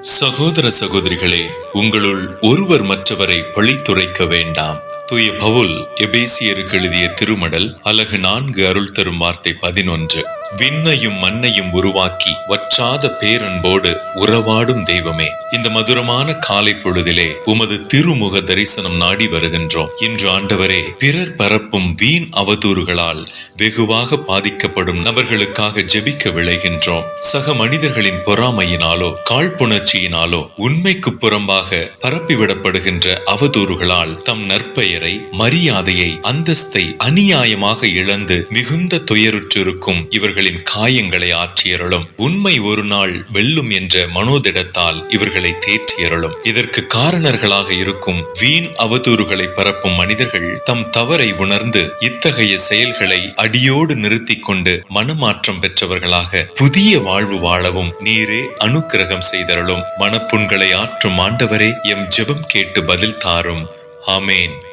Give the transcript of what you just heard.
சகோதர சகோதரிகளே உங்களுள் ஒருவர் மற்றவரை பழித்துரைக்க வேண்டாம். தூய பவுல் எபேசியருக்கு எழுதிய திருமடல் அலகு நான்கு அருள் தரும் வார்த்தை பதினொன்று. விண்ணையும் மண்ணையும் உருவாக்கி வற்றாத பேரன்போடு உறவாடும் தெய்வமே. இந்த மதுரமான காலை பொழுதிலே உமது திருமுக தரிசனம் நாடி வருகின்றோம். இன்று ஆண்டவரே பிறர் பரப்பும் வீண் அவதூறுகளால் வெகுவாக பாதிக்கப்படும் நபர்களுக்காக ஜெபிக்க விளைகின்றோம் சக மனிதர்களின் பொறாமையினாலோ காழ்ப்புணர்ச்சியினாலோ உண்மைக்கு புறம்பாக பரப்பிவிடப்படுகின்ற அவதூறுகளால் தம் நற்பெயரை மரியாதையை அந்தஸ்தை அநியாயமாக இழந்து மிகுந்த துயருற்றிருக்கும் இவர்கள் இவர்களின் காயங்களை ஆற்றியருளும். உண்மை ஒரு நாள் வெல்லும் என்ற மனோதிடத்தால் இவர்களை தேற்றியருளும். இதற்கு காரணர்களாக இருக்கும் வீண் அவதூறுகளை பரப்பும் மனிதர்கள் தம் தவறை உணர்ந்து இத்தகைய செயல்களை அடியோடு நிறுத்திக் கொண்டு மனமாற்றம் பெற்றவர்களாக புதிய வாழ்வு வாழவும் நீரே அனுக்கிரகம் செய்தருளும். மனப்புண்களை ஆற்றும் ஆண்டவரே எம் ஜெபம் கேட்டு பதில் தாரும். ஆமேன்.